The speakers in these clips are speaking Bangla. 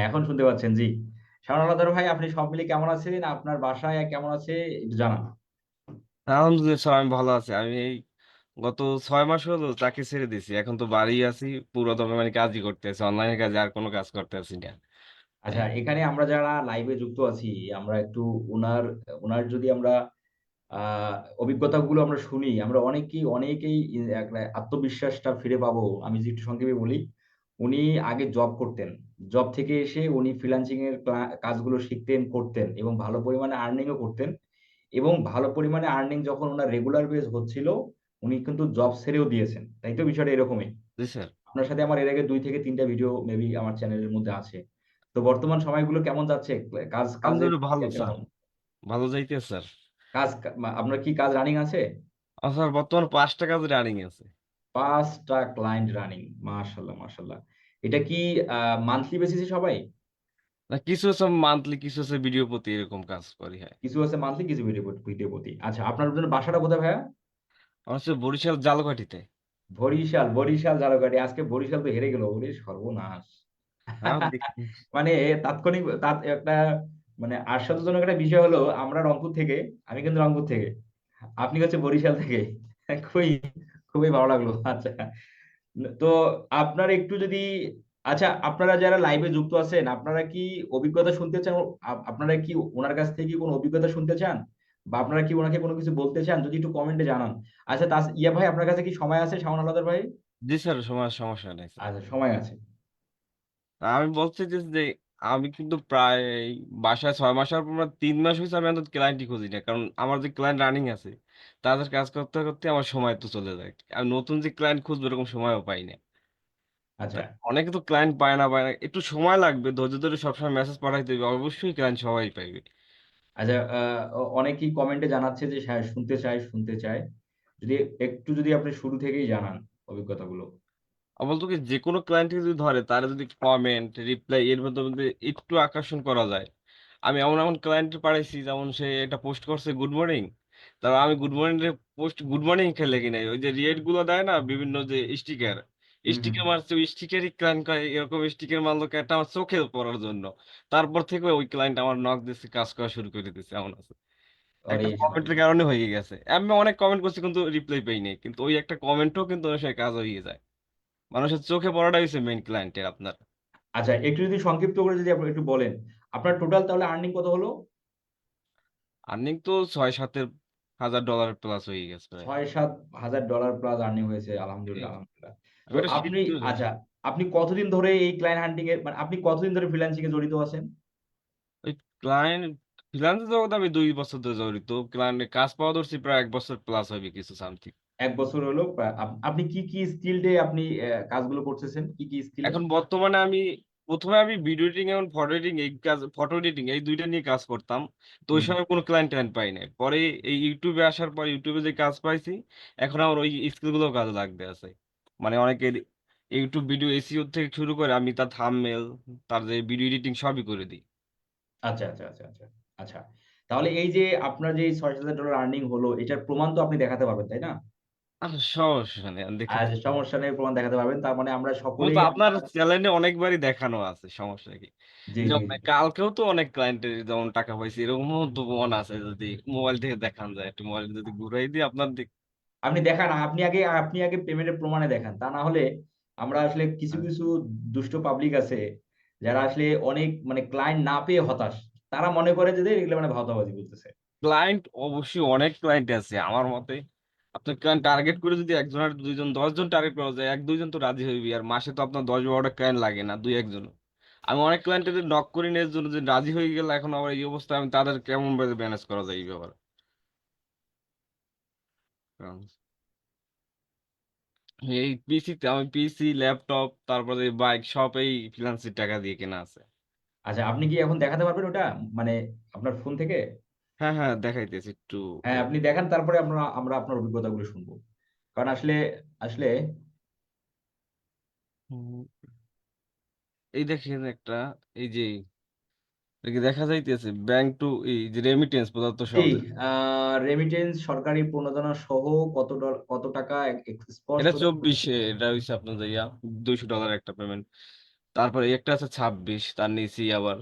হ্যাঁ এখন শুনতে পাচ্ছেন জি। শাওন আলাদার ভাই আপনি সব মিলে কেমন আছেন? আপনার বাসায় কেমন আছে? একটু জানান। আলহামদুলিল্লাহ স্যার আমি ভালো আছি। আমি এই গত ছয় মাস হলো চাকরি ছেড়ে এখন তো বাড়ি আছি পুরো দমে মানে কাজই অনলাইনের কাজে আর কোনো কাজ না। আচ্ছা এখানে আমরা যারা লাইভে যুক্ত আছি আমরা একটু ওনার ওনার যদি আমরা আহ অভিজ্ঞতাগুলো আমরা শুনি আমরা অনেকেই অনেকেই ই- একটা আত্মবিশ্বাসটা ফিরে পাবো। আমি যদি একটু সংক্ষেপে বলি উনি আগে জব করতেন। জব থেকে এসে উনি ফ্রিল্যান্সিং এর কাজগুলো শিখতেন করতেন এবং ভালো পরিমাণে আর্নিংও করতেন। এবং ভালো পরিমাণে আর্নিং যখন ওনার রেগুলার বেস হচ্ছিল উনি কিন্তু জব ছেড়েও দিয়েছেন। তাই তো বিষয়টা এরকমই? আপনার সাথে আমার এর আগে দুই থেকে তিনটা ভিডিও মেবি আমার চ্যানেলের মধ্যে আছে। তো বর্তমান সময়গুলো কেমন যাচ্ছে? কাজ আলহামদুলিল্লাহ ভালো স্যার। ভালো যাইতে স্যার। কাজ আপনার কি কাজ রানিং আছে? স্যার বর্তমানে পাঁচটা কাজ রানিং আছে। পাঁচটা ক্লায়েন্ট রানিং মাশাল্লাহ মাশাল্লাহ। এটা কি মান্থলি বেসিসে সবাই? না কিছু আছে মান্থলি কিছু আছে ভিডিও প্রতি এরকম কাজ করি হয়। কিছু আছে মান্থলি কিছু ভিডিও ভিডিও প্রতি। আচ্ছা আপনার জন্য বাসাটা কোথায় ভাইয়া? আমার হচ্ছে বরিশাল জালকাঠিতে বরিশাল বরিশাল ঝালকাঠি আজকে বরিশাল তো হেরে গেল ওরে সর্বনাশ। হ্যাঁ, মানে তাৎক্ষণিক তাৎ একটা মানে আশ্চর্যজনক একটা বিষয় হলো আমরা রংপুর থেকে আমি কিন্তু রংপুর থেকে আপনি হচ্ছে বরিশাল থেকে। খুবই খুবই ভালো লাগল। আচ্ছা তো আপনার একটু যদি আচ্ছা আপনারা যারা লাইভে যুক্ত আছেন আপনারা কি অভিজ্ঞতা শুনতে চান? আপ- আপনারা কি ওনার কাছ থেকে কি কোনো অভিজ্ঞতা শুনতে চান? বা আপনারা কি ওনাকে কোনো কিছু বলতে চান? যদি একটু কমেন্টে জানান। আচ্ছা তা ইয়া ভাই আপনার কাছে কি সময় আছে? শাওন আলাদার ভাই? জি স্যার সময় সমস্যা নেই আচ্ছা সময় আছে। আমি বলছি যে যে আমি কিন্তু প্রায় বাসায় ছয় মাস হওয়ার পর তিন মাস হয়েছে আমি অন্তত ক্লায়েন্টই খুঁজি না কারণ আমার যে ক্লায়েন্ট রানিং আছে তাদের কাজ করতে করতে আমার সময় তো চলে যায়। আর নতুন যে ক্লায়েন্ট খুঁজবো এরকম সময়ও পাই না। আচ্ছা। অনেকে তো ক্লায়েন্ট পায় না পায় না। একটু সময় লাগবে ধৈর্য ধরে সবসময় মেসেজ পাঠাইতে হবে অবশ্যই ক্লায়েন্ট সবাই পাইবে। আচ্ছা অনেকেই কমেন্টে জানাচ্ছে যে হ্যাঁ শুনতে চায় শুনতে চায় যদি একটু যদি আপনি শুরু থেকেই জানান অভিজ্ঞতাগুলো। আর বলতো কি যে কোনো ক্লায়েন্টকে যদি ধরে তারা যদি কমেন্ট রিপ্লাই এর মধ্যে একটু আকর্ষণ করা যায়। আমি এমন এমন ক্লায়েন্ট পাঠাইছি যেমন সে এটা পোস্ট করছে গুড মর্নিং তারপর আমি good morning post good morning খেলে কিনা ওই যে রিয়েটগুলো দেয় না বিভিন্ন যে স্টিকার স্টিকার মারছে ওই স্টিকারই ক্লায়েন্ট করে এরকম স্টিকার মারলো একটা আমার চোখে পড়ার জন্য। তারপর থেকে ওই ক্লায়েন্ট আমার নক দিচ্ছে কাজ করা শুরু করে দিচ্ছে এমন আছে। একটা কমেন্টের কারণে হয়ে গেছে। আমি অনেক কমেন্ট করছি কিন্তু রিপ্লাই পাই নাই। কিন্তু ওই একটা কমেন্টও কিন্তু কাজ হয়ে যায়। মানুষের চোখে পড়াটা হচ্ছে মেইন ক্লায়েন্টের আপনার। আচ্ছা একটু যদি সংক্ষিপ্ত করে যদি আপনি একটু বলেন আপনার টোটাল তাহলে আর্নিং কত হলো? আর্নিং তো ছয় সাতের হাজার ডলার প্লাস হয়ে গেছে ছয় সাত হাজার ডলার প্লাস আর্নিং হয়েছে। আলহামদুলিল্লাহ আলহামদুলিল্লাহ। আপনি আচ্ছা আপনি কতদিন ধরে এই ক্লায়েন্ট হান্টিং এর মানে আপনি কতদিন ধরে ফ্রিল্যান্সিং এ জড়িত আছেন? ওই ক্লায়েন্ট ফ্রিল্যান্সের জগতে আমি দুই বছর ধরে জড়িত। ক্লায়েন্টে কাজ পাওয়া ধরছি প্রায় এক বছর প্লাস হবে কিছু সামথিং এক বছর হলো আপনি কি কি স্কিল ডে আপনি কাজগুলো করতেছেন? কি কি স্কিল এখন বর্তমানে আমি প্রথমে আমি ভিডিও এডিটিং এবং ফটো এডিটিং এই কাজ ফটো এডিটিং এই দুইটা নিয়ে কাজ করতাম। তো ওই সময় কোনো ক্লায়েন্ট ট্যান্ট পাই নাই। পরে এই ইউটিউবে আসার পর ইউটিউবে যে কাজ পাইছি এখন আমার ওই স্কিলগুলো কাজে লাগবে আছে। মানে অনেকের ইউটিউব ভিডিও এসিও থেকে শুরু করে আমি তার থাম্বনেল তার যে ভিডিও এডিটিং সবই করে দিই। আচ্ছা আচ্ছা আচ্ছা আচ্ছা আচ্ছা। তাহলে এই যে আপনার যে ছয় হাজার ডলার আর্নিং হলো এটার প্রমাণ তো আপনি দেখাতে পারবেন তাই না? সমস্যা নেই আমি দেখে আর সমস্যা নেই প্রমাণ দেখাতে পারবেন। তার মানে আমরা ও সকলেই তো আপনার চ্যানেলে অনেকবারই দেখানো আছে সমস্যা কি? জি জি যেমন জি। কালকেও তো অনেক ক্লায়েন্টের যেমন টাকা পাইছি এরকমও তো প্রমাণ আছে যদি মোবাইল থেকে দেখান যায় একটু মোবাইল যদি ঘুরাই দিই আপনার দিক। আপনি দেখান আপনি আগে আপনি আগে পেমেন্টের প্রমাণে দেখান। তা না হলে আমরা আসলে কিছু হ্যাঁ। কিছু দুষ্ট পাবলিক আছে যারা আসলে অনেক মানে ক্লায়েন্ট না পেয়ে হতাশ। তারা মনে করে যে এগুলো মানে ভাওতাবাজি বলতেছে ক্লায়েন্ট অবশ্যই অনেক ক্লায়েন্ট আছে আমার মতে। আপনার ক্লায়েন্ট টার্গেট করে যদি একজন আর দুইজন, দশজন টার্গেট করা যায়, এক, দুইজন তো রাজি হইবি। আর মাসে তো আপনার দশ বারোটা ক্লায়েন্ট লাগে না, দুই, একজন। আমি অনেক ক্লায়েন্টের নক করি নেওয়ার জন্য যে রাজি হয়ে গেলে এখন আবার এই অবস্থায় আমি তাদের কেমন ভাবে ম্যানেজ করা যায় এই ব্যাপারে? এই পিসিতে আমি পিসি ল্যাপটপ তারপরে বাইক সব এই ফ্রিল্যান্সের টাকা দিয়ে কেনা আছে। আচ্ছা আপনি কি এখন দেখাতে পারবেন ওটা? মানে আপনার ফোন থেকে? হ্যাঁ হ্যাঁ দেখাইতেছি একটু। হ্যাঁ আপনি দেখান তারপরে আমরা আমরা আপনার অভিজ্ঞতাগুলো শুনব। কারণ আসলে আসলে হুম, এই দেখেন একটা এই যে দেখা যাইতেছে ব্যাংক টু এই যে রেমিটেন্স পদার্থ জি সহজে রেমিটেন্স সরকারি প্রণোদনা সহ কত ডলার কত টাকা এক- এক- স্পষ্ট এটা চব্বিশে এটা হচ্ছে আপনার ইয়া দুইশো ডলার একটা পেমেন্ট তারপরে একটা আছে ছাব্বিশ তার নিচেই আবার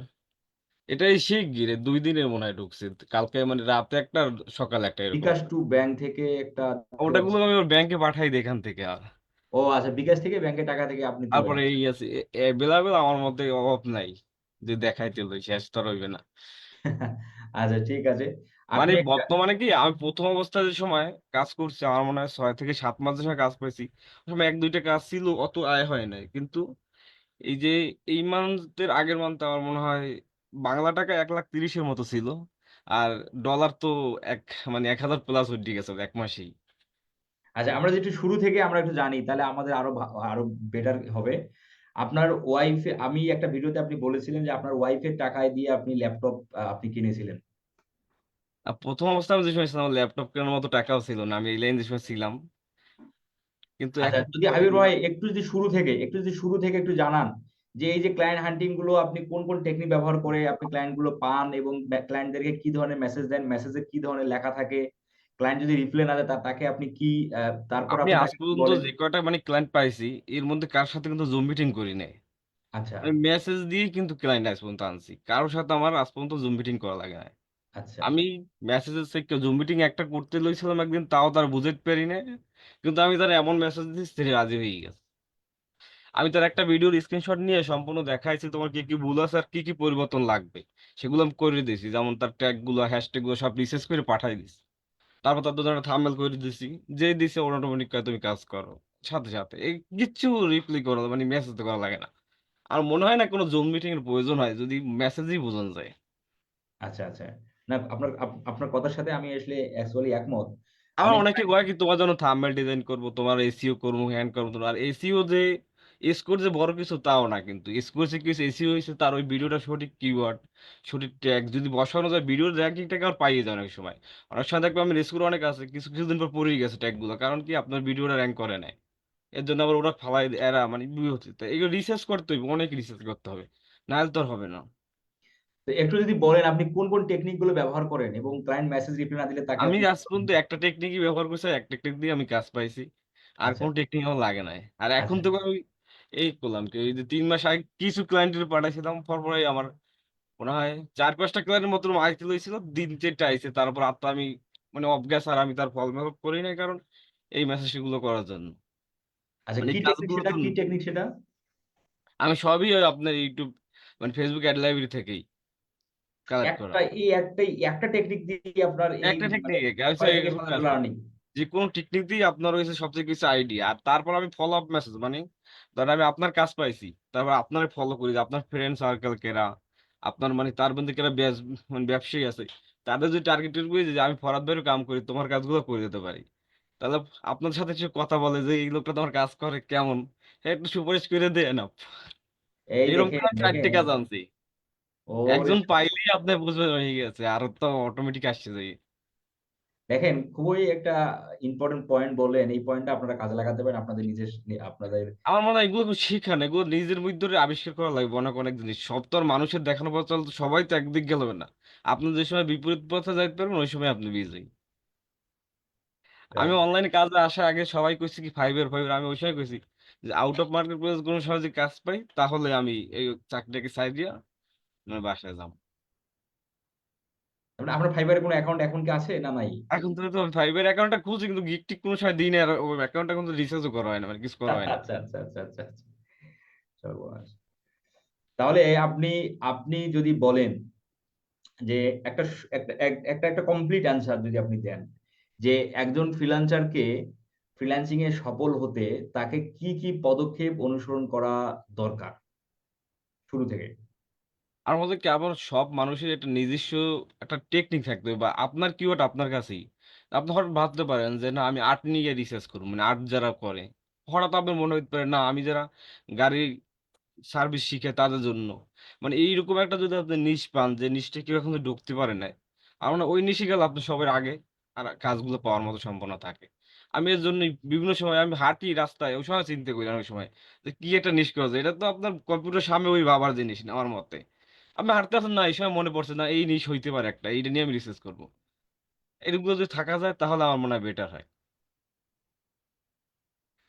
এটাই শিগগির দুই দিনের মনে হয় ঢুকছে। কালকে মানে রাতে একটা সকালে একটা এরকম। বিকাশ টু ব্যাংক থেকে একটা দেখতে ওটাগুলো আমি ব্যাংকে পাঠাই দিই এখান থেকে আর। ও আচ্ছা বিকাশ থেকে ব্যাংকে টাকা থেকে আপনি তুলে তারপরে। এই আছে অ্যাভেলেবেল আমার মধ্যে অভাব নাই যে দেখাইতে লই শেষ তো রইবে না। আচ্ছা ঠিক আছে। মানে বর্তমানে কি আমি প্রথম অবস্থায় যে সময় কাজ করছি আমার মনে হয় ছয় থেকে সাত মাস যে সময় কাজ পাইছি। সময় এক দুইটা কাজ ছিল অত আয় হয় নাই। কিন্তু এই যে এই মান্থের আগের মান্থে আমার মনে হয় বাংলা টাকা এক লাখ তিরিশের মতো ছিল। আর ডলার তো এক মানে এক হাজার প্লাস উঠে গেছে এক মাসেই। আচ্ছা আমরা যেটা শুরু থেকে আমরা একটু জানি তাহলে আমাদের আরও আরও বেটার হবে। আপনার ওয়াইফে আমি একটা ভিডিওতে আপনি বলেছিলেন যে আপনার ওয়াইফের টাকায় দিয়ে আপনি ল্যাপটপ আপনি কিনেছিলেন। প্রথম অবস্থায় আমি যে সময় ছিলাম ল্যাপটপ কেনার মতো টাকাও ছিল না আমি এই লাইন যে সময় ছিলাম কিন্তু আচ্ছা যদি হাবিব ভাই একটু যদি শুরু থেকে একটু যদি শুরু থেকে একটু জানান যে এই যে ক্লায়েন্ট হান্টিংগুলো আপনি কোন কোন টেকনিক ব্যবহার করে আপনি ক্লায়েন্টগুলো পান এবং ক্লায়েন্টদেরকে কি ধরনের মেসেজ দেন মেসেজে কি ধরনের লেখা থাকে ক্লায়েন্ট যদি রিপ্লাই না দেয় তাকে আপনি কি তারপর আপনি আজ পর্যন্ত যে কয়টা মানে ক্লায়েন্ট পাইছি এর মধ্যে কার সাথে কিন্তু জুম মিটিং করি নাই। আচ্ছা। আমি মেসেজ দিয়ে কিন্তু ক্লায়েন্ট আজ পর্যন্ত আনছি কারোর সাথে আমার আজ পর্যন্ত জুম মিটিং করা লাগে না আচ্ছা। আমি মেসেজের থেকে জুম মিটিং একটা করতে লইছিলাম একদিন তাও তার বুঝতে পারি না কিন্তু আমি তার এমন মেসেজ দিচ্ছি রাজি হয়ে গেছে। আমি তার একটা ভিডিওর স্ক্রিনশট নিয়ে সম্পূর্ণ দেখাইছি তোমার কি কি ভুল আছে আর কি কি পরিবর্তন লাগবে? সেগুলো আমি করে দিয়েছি যেমন তার ট্যাগগুলো হ্যাশট্যাগগুলো সব রিসার্চ করে পাঠাই দিছি। তারপর তার দুটো থাম্বনেল করে দিছি যে দিছে ওর অটোমেটিক তুমি কাজ করো। সাথে সাথে এই কিচ্ছু রিপ্লাই করা মানে মেসেজ তো করা লাগে না। আর মনে হয় না কোনো জুম মিটিং এর প্রয়োজন হয় যদি মেসেজই বোঝানো যায়। আচ্ছা আচ্ছা। না আপনার আপনার কথার সাথে আমি আসলে অ্যাকচুয়ালি একমত। আমার আমি অনেকে কয় কি তোমার জন্য থাম্বনেল ডিজাইন করব তোমার এসইও করব হ্যান্ড করব তোমার আর এসইও যে স্কোর যে বড় কিছু তাও না কিন্তু। স্কোর যে কিছু এসইও হয়েছে তার ওই ভিডিওটা সঠিক কিওয়ার্ড সঠিক ট্যাগ যদি বসানো যায় ভিডিওর র্যাঙ্কিং ট্যাগ আর পাইয়ে যায় অনেক সময়। অনেক সময় দেখবে আমি স্কোর অনেক আছে কিছু কিছুদিন পর পড়েই গেছে ট্যাগগুলো কারণ কি আপনার ভিডিওটা র্যাঙ্ক করে নেয়। এর জন্য আবার ওরা ফালাই এরা মানে এগুলো রিসার্চ করতে হবে অনেক রিসার্চ করতে হবে নাহলে তো হবে না। তো একটু যদি বলেন আপনি কোন কোন টেকনিকগুলো ব্যবহার করেন এবং ক্লায়েন্ট মেসেজ রিপ্লাই না দিলে তাকে আমি আজ পর্যন্ত একটা টেকনিকই ব্যবহার করছি এক টেকনিক দিয়ে আমি কাজ পাইছি। আর আচ্ছা। কোন টেকনিক আমার লাগে নাই। আর এখন আচ্ছা। তো আমি এই করলাম কি ওই যে তিন মাস আগে কিছু ক্লায়েন্টের পাঠাইছিলাম পরপরই আমার মনে হয় চার পাঁচটা ক্লায়েন্টের মতো আইতে লইছিল দিন চারটা আইছে তারপর আর তো আমি মানে অফ গেছে আর আমি তার ফল মেকআপ করি নাই কারণ এই মেসেজগুলো করার জন্য। আচ্ছা মানে কি টেকনিক সেটা কি টেকনিক সেটা? আমি সবই আপনার ইউটিউব মানে ফেসবুক অ্যাড লাইব্রেরি থেকেই কালেক্ট করা। একটা এই একটাই একটা টেকনিক দিয়ে আপনার এই একটা টেকনিক যে কোনো টেকনিক দিয়ে আপনার হয়েছে সবচেয়ে কিছু আইডিয়া আর তারপর আমি ফলো আপ মেসেজ মানে ধরেন আমি আপনার কাজ পাইছি। তারপর আপনার ফলো করি আপনার ফ্রেন্ড সার্কেল কেরা আপনার মানে তার মধ্যে কেরা মানে ব্যবসায়ী আছে তাদের যদি টার্গেটেড করি যে আমি ফরাদ ভাইয়ের কাম করি তোমার কাজগুলো করে দিতে পারি। তাহলে আপনার সাথে সে কথা বলে যে এই লোকটা তোমার কাজ করে কেমন? একটু সুপারিশ করে দেয় না এই এরকম চারটে কাজ আনছি। একজন পাইলেই আপনি বুঝবেন হয়ে গেছে আর তো অটোমেটিক আসছে যাই দেখেন খুবই একটা ইম্পর্টেন্ট পয়েন্ট বললেন। এই পয়েন্টটা আপনারা কাজে লাগাতে পারেন আপনাদের নিজের আপনাদের আমার মনে হয় এগুলো শেখা না এগুলো নিজের মধ্যে আবিষ্কার করা লাগবে অনেক অনেক জিনিস। সব তো আর মানুষের দেখানো পথ চলতে সবাই তো একদিক গেল না। আপনি যে সময় বিপরীত পথে যাইতে পারবেন ওই সময় আপনি বিজি আমি অনলাইনে কাজে আসার আগে সবাই কইছি কি ফাইবার ফাইবার আমি ওই সময় কইছি যে আউট অফ মার্কেট প্লেস কোনো সময় যদি কাজ পাই তাহলে আমি এই চাকরিটাকে সাইড দিয়া আমি বাসায় যাব। মানে আপনার ফাইবারে কোনো অ্যাকাউন্ট এখন কি আছে না নাই? এখন থেকে তো ফাইবার অ্যাকাউন্টটা খুলছি কিন্তু গিগ টিক কোনো সময় দিই না আর ওই অ্যাকাউন্টটা কিন্তু রিচার্জও করা হয় না মানে কিছু করা হয় না। আচ্ছা আচ্ছা আচ্ছা আচ্ছা আচ্ছা। সর্বনাশ। তাহলে আপনি আপনি যদি বলেন যে একটা একটা একটা একটা কমপ্লিট অ্যান্সার যদি আপনি দেন যে একজন ফ্রিল্যান্সারকে ফ্রিল্যান্সিং এ সফল হতে তাকে কি কি পদক্ষেপ অনুসরণ করা দরকার? শুরু থেকে। আর মধ্যে কি আবার সব মানুষের একটা নিজস্ব একটা টেকনিক থাকতে হবে বা আপনার কিওয়ার্ড আপনার কাছেই। আপনি হঠাৎ ভাবতে পারেন যে, না, আমি আর্ট নিয়ে রিসার্চ করব। মানে আর্ট যারা করে, হঠাৎ আপনার মনে হতে পারে, না, আমি যারা গাড়ি সার্ভিস শিখে তাদের জন্য। মানে এইরকম একটা যদি আপনি নিশ পান, যে নিশটা কেউ এখন ঢুকতে পারে না আমার মনে ওই নিশে গেলে আপনি সবার আগে আর কাজগুলো পাওয়ার মতো সম্ভাবনা থাকে। আমি এর জন্য বিভিন্ন সময় আমি হাঁটি রাস্তায়, ওই সময় চিন্তা করি অনেক সময়, যে কি একটা নিশ করা যায়। এটা তো আপনার কম্পিউটার সামনে ওই বাবার জিনিস আমার মতে। আমি হাঁটতে না এই সময় মনে পড়ছে না এই নিশ হইতে পারে একটা এইটা নিয়ে আমি রিসার্চ করব। এরকম যদি থাকা যায় তাহলে আমার মনে হয় বেটার হয়।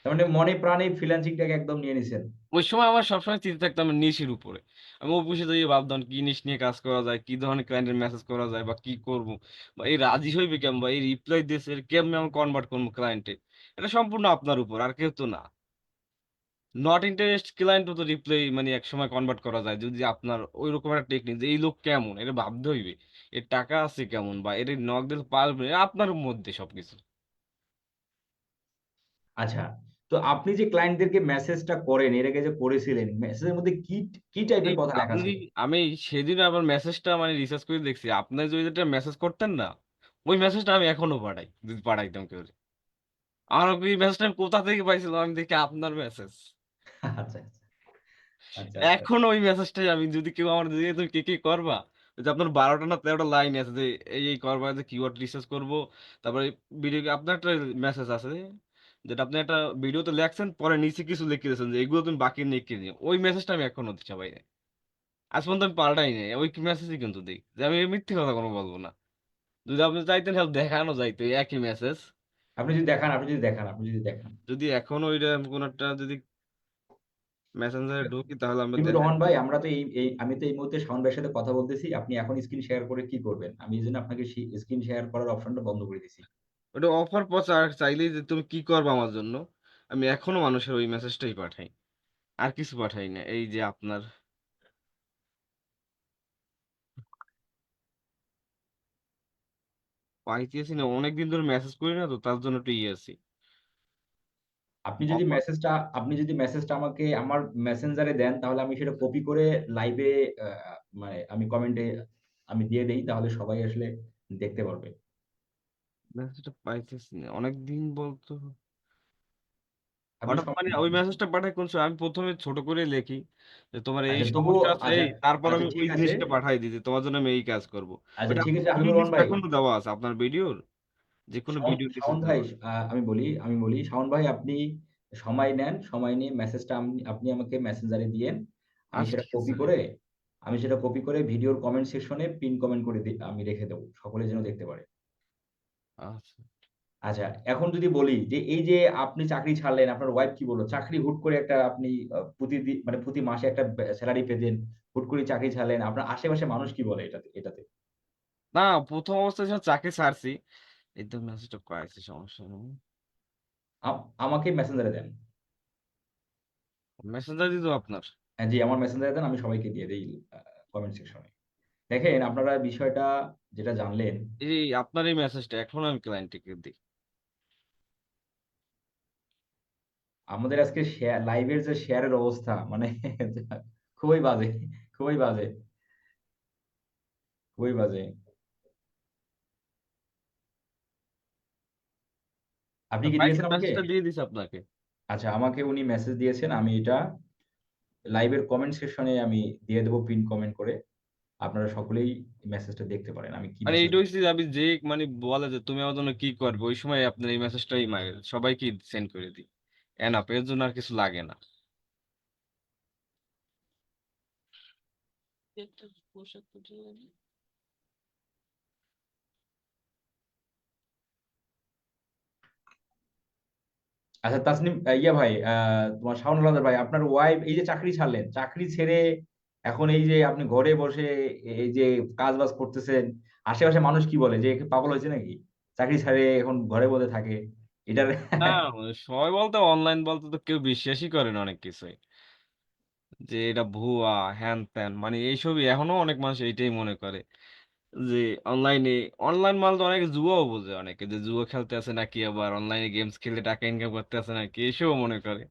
মানে মনে প্রাণে ফ্রিল্যান্সিংটাকে একদম নিয়ে নিছেন? ওই সময় আমার সবসময় চিন্তা থাকতো আমার নিশের উপরে। আমি অফিসে যাই ভাবতাম কি নিশ নিয়ে কাজ করা যায় কি ধরনের ক্লায়েন্টের মেসেজ করা যায় বা কি করব বা এই রাজি হইবে কেমন বা এই রিপ্লাই দিয়েছে কেমনে আমি কনভার্ট করব ক্লায়েন্টে এটা সম্পূর্ণ আপনার উপর আর কেউ তো না। নট ইন্টারেস্ট ক্লায়েন্টও তো রিপ্লাই মানে একসময় কনভার্ট করা যায়। যদি আপনার ওই রকম একটা টেকনিক যে এই লোক কেমন? এটা ভাবতে হইবে। এর টাকা আছে কেমন? বা এর নক দিতে পারবে আপনার মধ্যে সবকিছু। আচ্ছা তো আপনি যে ক্লায়েন্টদেরকে মেসেজটা করেন এর আগে যে করেছিলেন মেসেজের মধ্যে কি কি টাইপের কথা লেখা আপনি ছিল? আমি সেদিন আবার মেসেজটা মানে রিসার্চ করে দেখছি। আপনি যদি এটা মেসেজ করতেন না ওই মেসেজটা আমি এখনও পাঠাই যদি পাঠাইতাম কেউ। আমার ওই মেসেজটা আমি কোথা থেকে পাইছিলাম? আমি দেখি আপনার মেসেজ আচ্ছা আচ্ছা। আচ্ছা এখন ওই মেসেজটাই আমি যদি কেউ আমার দিয়ে তুমি কি কি করবা? যে আপনার বারোটা না তেরোটা লাইন আছে যে এই এই করবা যে কিওয়ার্ড রিসার্চ করব। তারপরে ভিডিও আপনার একটা মেসেজ আছে যেটা আপনি একটা ভিডিওতে লেখছেন পরে নিচে কিছু লিখে দিয়েছেন যে এগুলো তুমি বাকি লিখে দিও ওই মেসেজটা আমি এখনও দিচ্ছি সবাই আজ পর্যন্ত আমি পাল্টাই নাই। ওই মেসেজই কিন্তু দিই। যে আমি মিথ্যে কথা কোনো বলব না। যদি আপনি চাইতেন হেল্প দেখানো যাইতো একই মেসেজ আপনি যদি দেখান আপনি যদি দেখান আপনি যদি দেখান। যদি এখন ওইটা কোনো একটা যদি মেসেঞ্জারে ঢুকি তাহলে আমরা কিন্তু রহমান ভাই আমরা তো এই এই আমি তো এই মুহূর্তে শাওন ভাইয়ের সাথে কথা বলতেছি আপনি এখন স্ক্রিন শেয়ার করে কি করবেন? আমি এই জন্য আপনাকে স্ক্রিন শেয়ার করার অপশনটা বন্ধ করে দিছি। ওটা অফার প্রচার চাইলেই যে তুমি কি করবে আমার জন্য? আমি এখনও মানুষের ওই মেসেজটাই পাঠাই। আর কিছু পাঠাই না এই যে আপনার পাইতেছি না অনেকদিন ধরে মেসেজ করি না তো তার জন্য একটু ইয়ে আছি। আপনি যদি মেসেজটা আপনি যদি মেসেজটা আমাকে আমার মেসেঞ্জারে দেন তাহলে আমি সেটা কপি করে লাইভে মানে আমি কমেন্টে আমি দিয়ে দেই তাহলে সবাই আসলে দেখতে পারবে। মেসেজটা পাইতেছি না। অনেকদিন বলতো। হঠাৎ মানে ওই মেসেজটা পাঠাই কোন সময়? আমি প্রথমে ছোট করে লিখি যে তোমার এই আচ্ছা তবুও সমস্যা আছে আচ্ছা তারপর আচ্ছা আমি ওই ঠিক আছে। জিনিসটা পাঠাই দিই যে তোমার জন্য আমি এই কাজ করব। আচ্ছা ওটা ঠিক আছে নিচে ভাই এখনও দেওয়া আছে আপনার ভিডিওর যে কোনো ভিডিও শাওন ভাই আমি বলি আমি বলি শাওন ভাই আপনি সময় নেন সময় নিয়ে মেসেজটা আপনি আমাকে মেসেঞ্জারে দিয়েন। আমি আচ্ছা সেটা কপি করে আমি সেটা কপি করে ভিডিওর কমেন্ট সেকশনে পিন কমেন্ট করে আমি রেখে দেবো। সকলে যেন দেখতে পারে। আচ্ছা। আচ্ছা এখন যদি বলি যে এই যে আপনি চাকরি ছাড়লেন আপনার ওয়াইফ কি বলল? চাকরি হুট করে একটা আপনি প্রতিদিন মানে প্রতি মাসে একটা স্যালারি পেতেন হুট করে চাকরি ছাড়লেন আপনার আশেপাশে মানুষ কি বলে এটাতে এটাতে? না প্রথম অবস্থায় যখন চাকরি ছাড়ছি এই তো মেসেজটা পাইছি সমস্যা নেই। আমাকে মেসেঞ্জারে দেন। মেসেঞ্জার দিত আপনার? হ্যাঁ, জি আমার মেসেঞ্জারে দেন আমি সবাইকে দিয়ে দিই কমেন্ট সেকশনে দেখেন আপনারা বিষয়টা যেটা জানলেন। এই আপনার এই মেসেজটা এখন আমি ক্লায়েন্টকে দিই। আমাদের আজকে লাইভের যে শেয়ারের অবস্থা মানে খুবই বাজে খুবই বাজে। খুবই বাজে। আপনি কি দিয়েছেন আমাকে? মেসেজটা দিয়ে দিছি আপনাকে। আচ্ছা আমাকে উনি মেসেজ দিয়েছেন আমি এটা লাইভের কমেন্ট সেকশনে আমি দিয়ে দেবো পিন কমেন্ট করে। আপনারা সকলেই মেসেজটা দেখতে পারেন আমি কি মানে এইটা হচ্ছে আমি যে মানে বলে যে তুমি আমার জন্য কি করবে ওই সময় আপনার এই মেসেজটাই সবাইকে সেন্ড করে দিই। এনাফ এর জন্য আর কিছু লাগে না। আচ্ছা তাসনিম ইয়া ভাই তোমার শাওন হাওলাদার ভাই, আপনার ওয়াইফ এই যে চাকরি ছাড়লেন, চাকরি ছেড়ে এখন এই যে আপনি ঘরে বসে এই যে কাজ বাজ করতেছেন, আশেপাশে মানুষ কি বলে? যে পাগল হয়েছে নাকি? চাকরি ছাড়ে এখন ঘরে বসে থাকে, এটার সবাই বলতে অনলাইন বলতে তো কেউ বিশ্বাসই করে না অনেক কিছুই। যে এটা ভুয়া হ্যান ত্যান মানে এইসবই এখনও অনেক মানুষ এইটাই মনে করে। যে অনলাইনে অনলাইন মাল তো অনেকে জুয়াও বোঝে অনেকে যে জুয়া খেলতে আছে নাকি আবার অনলাইনে গেমস খেলে টাকা ইনকাম করতে আছে নাকি এসবও মনে করে।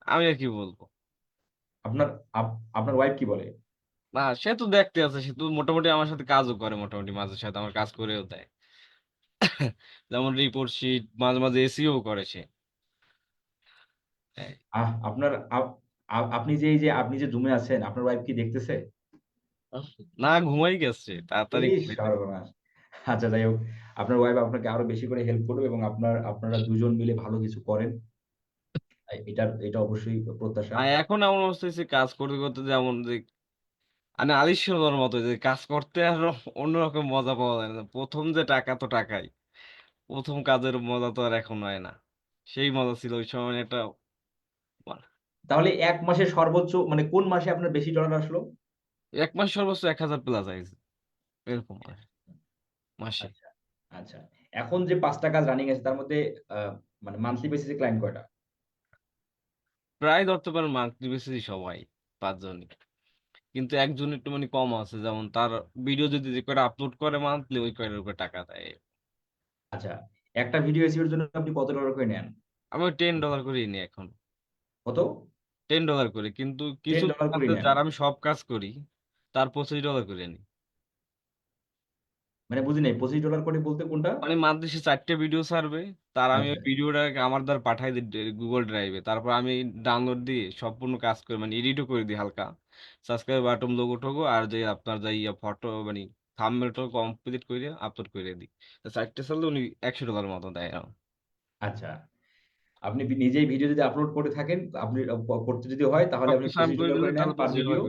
আমি আর কি বলব? আপনার আপ- আপনার ওয়াইফ কি বলে? না সে তো দেখতে আছে সে তো মোটামুটি আমার সাথে কাজও করে মোটামুটি মাঝে সাথে আমার কাজ করেও দেয়। যেমন রিপোর্ট শিট মাঝে মাঝে এসিও করে সে। এই। আহ আপনার আপ- আপ- আপনি যে এই যে আপনি যে জুমে আছেন আপনার ওয়াইফ কি দেখতেছে? না ঘুমাই গেছে তাড়াতাড়ি এই ঘুমাইতে সর্বনাশ। আচ্ছা যাই হোক আপনার ওয়াইফ আপনাকে আরও বেশি করে হেল্প করবে এবং আপনার আপনারা দুজন মিলে ভালো কিছু করেন। এটা এটা অবশ্যই প্রত্যাশা। আর এখন এমন অবস্থা হয়েছে কাজ করতে করতে যেমন যে মানে আলিস্যর মতো যে কাজ করতে আর অন্যরকম মজা পাওয়া যায় না। প্রথম যে টাকা তো টাকাই প্রথম কাজের মজা তো আর এখন হয় না। সেই মজা ছিল ওই সময় একটা তাহলে এক মাসে সর্বোচ্চ মানে কোন মাসে আপনার বেশি ডলার আসলো? এক মাস সর্বোচ্চ এক হাজার প্লাস আইছে। এরকম মাসে। আচ্ছা আচ্ছা। এখন যে পাঁচটা কাজ রানিং আছে তার মধ্যে মানে মান্থলি বেসিসে ক্লায়েন্ট কয়টা? প্রায় ধরতে পারেন মান্থলি বেসিসই সবাই পাঁচজনই। কিন্তু একজন একটু মানে কম আছে যেমন তার ভিডিও যদি যে কয়টা আপলোড করে মান্থলি ওই কয়টার উপর টাকা দেয়। আচ্ছা একটা ভিডিও এসিওর জন্য আপনি কত ডলার করে নেন? আমি টেন ডলার করেই নিই এখন। কত? টেন ডলার করে কিন্তু কিছু ডলার করে যারা আমি সব কাজ করি। তার পঁচিশ ডলার করে নিই মানে বুঝি নাই পঁচিশ ডলার করে বলতে কোনটা? মানে মান্থলি সে চারটে ভিডিও ছাড়বে তার আমি ওই আচ্ছা। ভিডিওটা আমার দ্বারা পাঠাই দিই গুগল ড্রাইভে তারপর আমি ডাউনলোড দিয়ে সম্পূর্ণ কাজ করে মানে এডিটও করে দিই হালকা। সাবস্ক্রাইব বাটন লোগো টোগো আর যে আপনার যে ইয়া ফটো মানে থাম্বনেলটা কমপ্লিট করে আপলোড করে দিই। তো চারটে সালে উনি একশো ডলার মতো দেয়। আচ্ছা। আপনি নিজেই ভিডিও যদি আপলোড করে থাকেন আপনি করতে যদি হয় তাহলে আপনি পঁচিশ ডলার করে নেন পার ভিডিও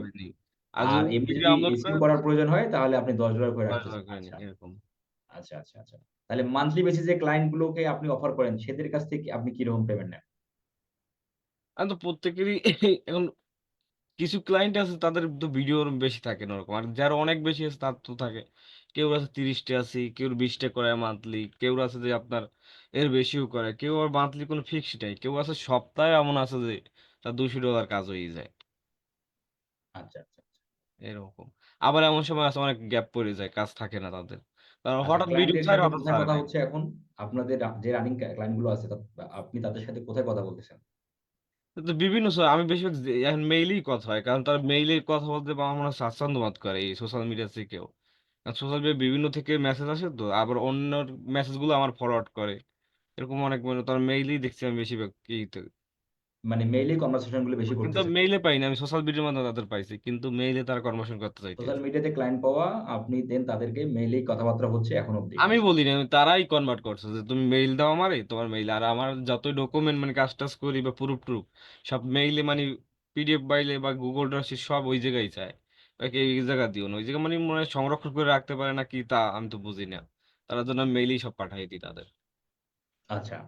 আর এমনি যদি করার প্রয়োজন হয় তাহলে আপনি দশ ডলার করে আচ্ছা এরকম। আচ্ছা আচ্ছা আচ্ছা। তাহলে মান্থলি বেসিসে ক্লায়েন্ট গুলোকে আপনি অফার করেন সেদের কাছ থেকে আপনি কীরকম পেমেন্ট নেন? আমি তো প্রত্যেকেরই এখন কিছু ক্লায়েন্ট আছে তাদের তো ভিডিও বেশি থাকে না ওরকম। আর যারা অনেক বেশি আছে তার তো থাকে। কেউ আছে তিরিশটা আছে কেউ বিশটা করে মান্থলি কেউ আছে যে আপনার এর বেশিও করে কেউ আর মান্থলি কোনো ফিক্সড নাই। কেউ আছে সপ্তাহে এমন আছে যে তার দুশো ডলার কাজ হয়ে যায়। আচ্ছা আচ্ছা। এরকম। আবার এমন সময় আছে অনেক গ্যাপ পড়ে যায় কাজ থাকে না তাদের। কারণ হঠাৎ ভিডিও ছাড়ে হঠাৎ ছাড়ে কথা হচ্ছে এখন আপনাদের যে রানিং ক্লায়েন্টগুলো আছে আপনি তাদের সাথে কোথায় কথা বলতেছেন? তো বিভিন্ন আমি বেশিরভাগ এখন মেইলেই কথা হয় কারণ তারা মেইলে কথা বলতে স্বাচ্ছন্দ্য বোধ করে এই সোশ্যাল মিডিয়া থেকেও সোশ্যাল মিডিয়া বিভিন্ন থেকে মেসেজ আসে তো আবার অন্য মেসেজগুলো আমার ফরওয়ার্ড করে। এরকম অনেক মানে তার মেইলেই দেখছি আমি বেশিরভাগ মানে মেইলে কনভারসেশনগুলো বেশি কিন্তু করতেছেন মেইলে পাইনি আমি সোশ্যাল মিডিয়ার মাধ্যমে তাদের পাইছি কিন্তু মেইলে তারা কনভার্সন করতে চাইতেছে। সোশ্যাল মিডিয়াতে ক্লায়েন্ট পাওয়া আপনি দেন তাদেরকে মেইলেই কথাবার্তা হচ্ছে এখন অবধি। আমি বলি না তারাই কনভার্ট করছে যে তুমি মেইল দাও আমারে তোমার মেইল আর আমার যতই ডকুমেন্ট মানে কাজ টাজ করি বা প্রুফ টুরুফ সব মেইলে মানে পিডিএফ বাইলে বা গুগল ড্রাইভ সব ওই জায়গায় চায় ওকে এই জায়গা দিও না ওই জায়গা মানে মনে হয় সংরক্ষণ করে রাখতে পারে না কি তা আমি তো বুঝি না। তার জন্য মেইলেই সব পাঠাই দিই তাদের। আচ্ছা।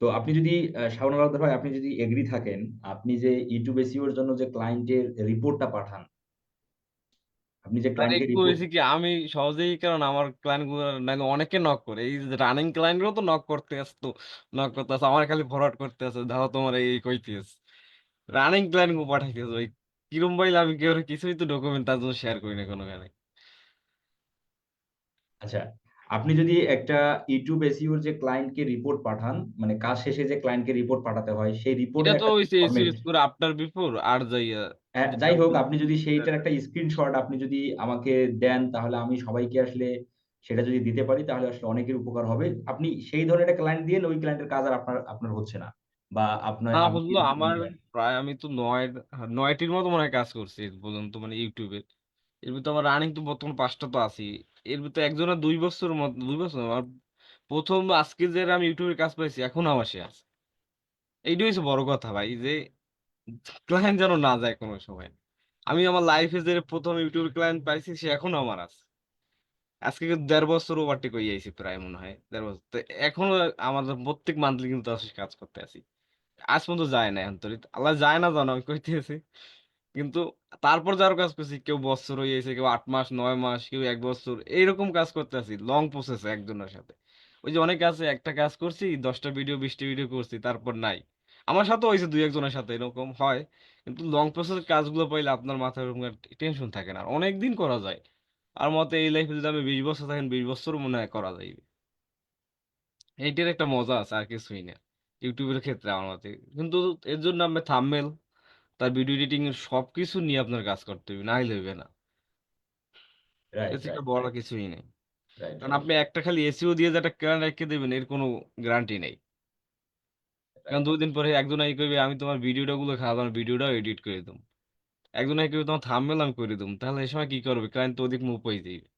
তো আপনি যদি আহ, শাওন আলাদা ভাই আপনি যদি এগ্রি থাকেন আপনি যে ইউটিউব এসইওর জন্য যে ক্লায়েন্টের রিপোর্টটা পাঠান আপনি যে আর ক্লায়েন্টকে রিপোর্ট কি আমি সহজেই কারণ আমার ক্লায়েন্টগুলো অনেকে নক করে। এই যে রানিং ক্লায়েন্টগুলো তো নক করতে আসতো নক করতে আসতো আমার খালি ফরওয়ার্ড করতে আসে দাও তোমার এই কইতেস রানিং ক্লায়েন্ট গো পাঠাইতেছে ওই কিরম বাইলে আমি কেউ কিছুই তো ডকুমেন্ট তার জন্য শেয়ার করি না কোনোখানে। আচ্ছা আপনি যদি একটা ইউটিউব এসইওর যে ক্লায়েন্টকে রিপোর্ট পাঠান মানে কাজ শেষে যে ক্লায়েন্টকে রিপোর্ট পাঠাতে হয় সেই রিপোর্ট এটা তো ফরম্যাট সিরিজ করে আফটার বিফোর আর যাইয়া হ্যাঁ, যাই হোক আপনি যদি সেইটার একটা স্ক্রিনশট আপনি যদি আমাকে দেন তাহলে আমি সবাইকে আসলে সেটা যদি দিতে পারি তাহলে আসলে অনেকের উপকার হবে। আপনি সেই ধরনের একটা ক্লায়েন্ট দিয়ে ওই ক্লায়েন্টের কাজ আর আপনার আপনার হচ্ছে না বা আপনার না বুঝলো আমার প্রায় আমি তো নয় নয়টির মতো মনে হয় কাজ করছি পর্যন্ত মানে ইউটিউবে এর। ভিতরে আমার রানিং তো বর্তমান পাঁচটা তো আছি। এর ভিতরে একজনের দুই বছর মত, দুই বছর আমার প্রথম আজকে যে আমি ইউটিউবে কাজ পাইছি এখন আমার সে আছে। এইটাই হচ্ছে বড় কথা ভাই, যে ক্লায়েন্ট যেন না যায় কোনো সময়। আমি আমার লাইফে যে প্রথম ইউটিউব ক্লায়েন্ট পাইছি, সে এখনও আমার আছে। আজকে দেড় বছর ওভারটেক হয়ে যাইছি প্রায় মনে হয়, দেড় বছর। তো এখনও আমাদের প্রত্যেক মান্থলি কিন্তু কাজ করতে আছি। আজ পর্যন্ত যায় না এখন তোর আল্লাহ যায় না জানো, আমি কইতেছি। কিন্তু তারপর যার কাজ করছি, কেউ বছর হয়ে গেছে, কেউ আট মাস, নয় মাস, কেউ এক বছর এইরকম কাজ করতে আছি লং প্রসেস একজনের সাথে। ওই যে অনেক আছে, একটা কাজ করছি, দশটা ভিডিও বিশটা ভিডিও করছি, তারপর নাই। আমার সাথে হয়েছে দুই একজনের সাথে, এরকম হয়। কিন্তু লং প্রসেস কাজগুলো পাইলে আপনার মাথায় ওরকম টেনশন থাকে না অনেক দিন করা যায়। আর মতে এই লাইফে যদি আমি বিশ বছর থাকেন, বিশ বছর মনে হয় করা যাইবে এইটার একটা মজা আছে, আর কিছুই না। ইউটিউবের ক্ষেত্রে আমার মতে। কিন্তু এর জন্য আমি থাম্বনেল তার ভিডিও এডিটিং এর সবকিছু নিয়ে আপনার কাজ করতে হবে না হলে হবে না। রাইট বড় কিছুই নেই। কারণ আপনি একটা খালি এসিও দিয়ে যে একটা ক্লায়েন্ট রেখে দেবেন এর কোনো গ্যারান্টি নেই। কারণ রাইট দুই দিন পরে একজন আই করবে আমি তোমার ভিডিওটা গুলো খাওয়া ভিডিওটাও এডিট করে দিম। একজন আই করবে তোমার থাম্বনেল আমি করে দিম। তাহলে এই সময় কি করবে? ক্লায়েন্ট তো ওদিক মুভ হয়ে যাবে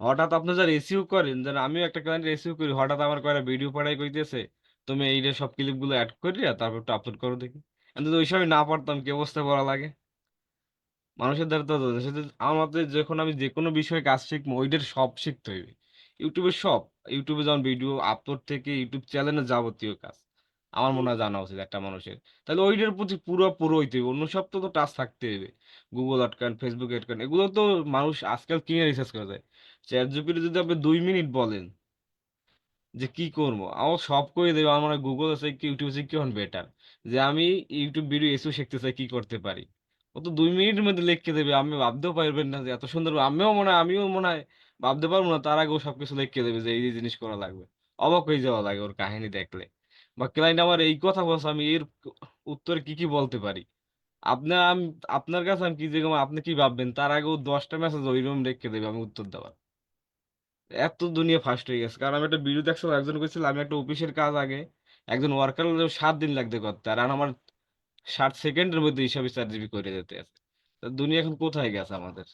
হঠাৎ আপনি যারা এসিও করেন যেন আমিও একটা ক্লায়েন্ট এসিও করি হঠাৎ আমার কয়টা ভিডিও পাঠাই কইতেছে তুমি এই যে সব ক্লিপগুলো অ্যাড করিয়া তারপর একটু আপলোড করো দেখি। কিন্তু ওই সময় না পারতাম, কি অবস্থা করা লাগে? মানুষের দ্বারা তো আমার মতে যখন আমি যে কোনো বিষয়ে কাজ শিখব, ওইটার সব শিখতে হইবে। ইউটিউবে সব, ইউটিউবে যেমন ভিডিও আপলোড থেকে ইউটিউব চ্যানেলে যাবতীয় কাজ, আমার মনে হয় জানা উচিত একটা মানুষের। তাহলে ওইটার প্রতি পুরো পুরো হইতে হবে অন্য সব তো তো টাচ থাকতে হবে গুগল আটকান ফেসবুক আটকান, এগুলো তো মানুষ আজকাল কিনে রিসার্চ করা যায় চ্যাট জিপিটি যদি আপনি দুই মিনিট বলেন যে কি করব, আমার সব করে দেবে, আমার গুগল আছে কি ইউটিউব আছে কি হন বেটার যে আমি ইউটিউব ভিডিও এসেও শিখতে চাই কি করতে পারি? ও তো দুই মিনিটের মধ্যে লিখে দেবে, আমি ভাবতেও পারবেন না যে এত সুন্দর আমিও মনে হয়, আমিও মনে হয় ভাবতে পারব না, তার আগে ও সবকিছু লিখে দেবে যে এই জিনিস করা লাগবে। অবাক হয়ে যাওয়া লাগে ওর কাহিনী দেখলে। বা ক্লায়েন্ট আমার এই কথা বলছে, আমি এর উত্তরে কি কি বলতে পারি? আপনার আমি, আপনার কাছে আমি কি যে আপনি কি ভাববেন? তার আগে ও দশটা মেসেজ ওইরকম লিখে দেবে আমি উত্তর দেওয়ার। এত দুনিয়া ফাস্ট হয়ে গেছে। কারণ আমি একটা ভিডিও দেখছিলাম, একজন কইছিল, আমি একটা অফিসের কাজ আগে একজন ওয়ার্কার সাত দিন লাগতে করতে আর আমার ষাট সেকেন্ডের মধ্যে হিসাবে চার জিবি করে দিতে আছে। দুনিয়া এখন কোথায় গেছে আমাদের?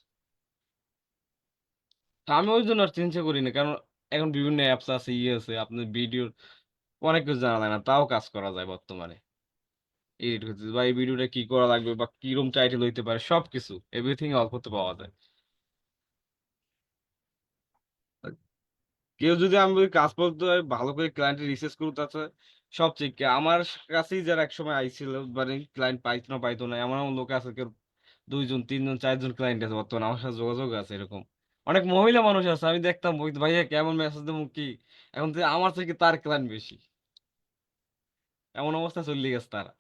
আমি ওই জন্য আর চিন্তা করি না, কারণ এখন বিভিন্ন অ্যাপস আছে ইয়ে আছে আপনার ভিডিওর অনেক কিছু জানা যায় না, তাও কাজ করা যায় বর্তমানে। এডিট করতে বা এই ভিডিওটা কি করা লাগবে, বা কীরকম টাইটেল হইতে পারে, সবকিছু এভরিথিং অল্পতে পাওয়া যায়। কেউ যদি আমি কাজ করতে ভালো করে ক্লায়েন্টের রিসার্চ করতে আছে সব ঠিক। আমার কাছেই যারা একসময় আইছিল মানে ক্লায়েন্ট পাইতো না পাইতো না, এমন লোক আছে, কেউ দুইজন, তিনজন, চারজন ক্লায়েন্ট আছে, বর্তমানে আমার সাথে যোগাযোগ আছে এরকম। অনেক মহিলা মানুষ আছে, আমি দেখতাম ভাইয়া, কেমন মেসেজ দেবো কি? এখন তো আমার থেকে তার ক্লায়েন্ট বেশি। এমন অবস্থা চলে গেছে তারা।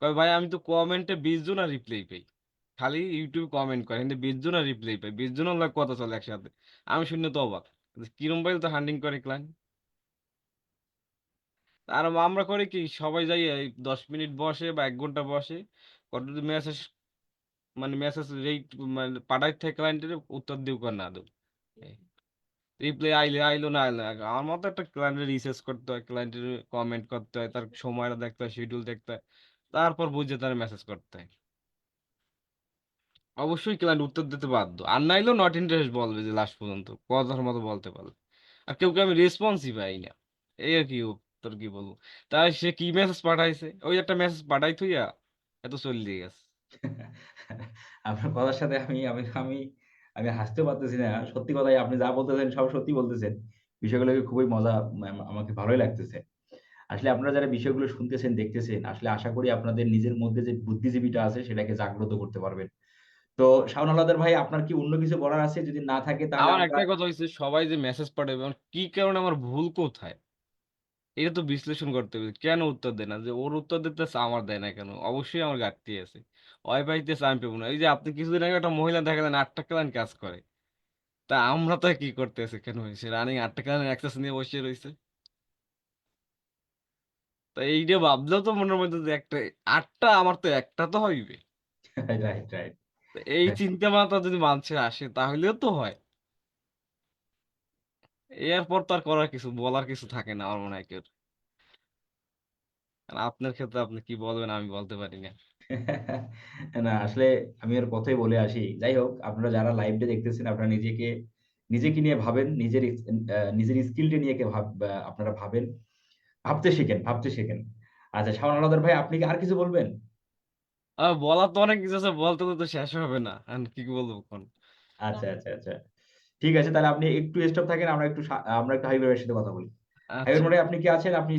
কয় ভাই আমি তো কমেন্টে বিশ জন আর রিপ্লাই পাই। খালি ইউটিউব কমেন্ট করে কিন্তু বিশ জন আর রিপ্লাই পাই। বিশ জন কথা চলে একসাথে। আমি শুনে তো অবাক। কিরম ভাই তো হান্ডিং করে ক্লায়েন্ট আর আমরা করি কি সবাই যাই দশ মিনিট বসে বা এক ঘণ্টা বসে। কত মেসেজ মানে মেসেজ রেট মানে পাঠাই থাকে ক্লায়েন্টের উত্তর দিও কর না দেও রিপ্লাই আইলে আইলো না আইলো আমার মতো একটা ক্লায়েন্টের রিসার্চ করতে হয় ক্লায়েন্টের কমেন্ট করতে হয় তার সময়টা দেখতে হয় শিডিউল দেখতে হয় তারপর বুঝে তার মেসেজ করতে হয়। অবশ্যই ক্লায়েন্ট উত্তর দিতে বাধ্য। আর নাইলেও নট ইন্টারেস্ট বলবে যে লাস্ট পর্যন্ত কথার মতো বলতে পারলে। আর কেউ কেউ আমি রেসপন্সই পাই না। এই আর কি তোর কি বলব তাই সে কি মেসেজ পাঠাইছে ওই একটা মেসেজ পাঠাই থুইয়া এত চলে গেছে আপনার কথার সাথে আমি আমি আমি আমি হাসতেও পারতেছি না। সত্যি কথাই আপনি যা বলতেছেন সব সত্যি বলতেছেন। বিষয়গুলোকে খুবই মজা আমাকে ভালোই লাগতেছে। আসলে আপনারা যারা বিষয়গুলো শুনতেছেন, দেখতেছেন আসলে আশা করি আপনাদের নিজের মধ্যে যে বুদ্ধিজীবীটা আছে সেটাকে জাগ্রত করতে পারবেন। তো শাওন আলাদার ভাই আপনার কি অন্য কিছু বলার আছে? যদি না থাকে তাহলে আমার একটাই কথা হইছে সবাই যে মেসেজ পাঠাবে কি কারণে আমার ভুল কোথায়? এটা তো বিশ্লেষণ করতে হবে। কেন উত্তর দেয় না? যে ওর উত্তর দিতেছে আমার দেয় না কেন? অবশ্যই আমার ঘাটতি আছে। ওই পাইতেছে আমি পাবো না। এই যে আপনি কিছুদিন আগে একটা মহিলা দেখালেন ৮ টা ক্লায়েন্ট কাজ করে। তা আমরা তো কি করতেছি কেন? হয়েছে রানিং ৮ টা ক্লায়েন্ট অ্যাক্সেস নিয়ে বসে রইছে। তো এইটা ভাবলেও তো মনের মধ্যে যে একটা আটটা আমার তো একটা তো হইবে। Right, right. এই। চিন্তা ভাবনা যদি মানুষের আসে তাহলেও তো হয়। এরপর তো আর করার কিছু বলার কিছু থাকে না আমার মনে হয় কেউর। আর আপনার ক্ষেত্রে আপনি কি বলবেন আমি বলতে পারি না। না আসলে আমি আর কথাই বলে আসি। যাই হোক আপনারা যারা লাইভটা দেখতেছেন আপনারা নিজেকে নিজেকে নিয়ে ভাবেন, নিজের নিজের স্কিলটা নিয়ে ভাব আপনারা ভাবেন। ভাবতে শিখেন, ভাবতে শিখেন। আচ্ছা শাওন আলাদার ভাই আপনি কি আর কিছু বলবেন? বলার তো অনেক কিছু আছে বলতে, তো শেষ হবে না। কি বলব কোন? আচ্ছা, আচ্ছা, আচ্ছা। ঠিক আছে তাহলে আপনি একটু স্টপ থাকেন আমরা একটু আমরা একটু হাবিব ভাইয়ের সাথে কথা বলি। হাবিব আচ্ছা। ভাই আপনি কি আছেন? আপনি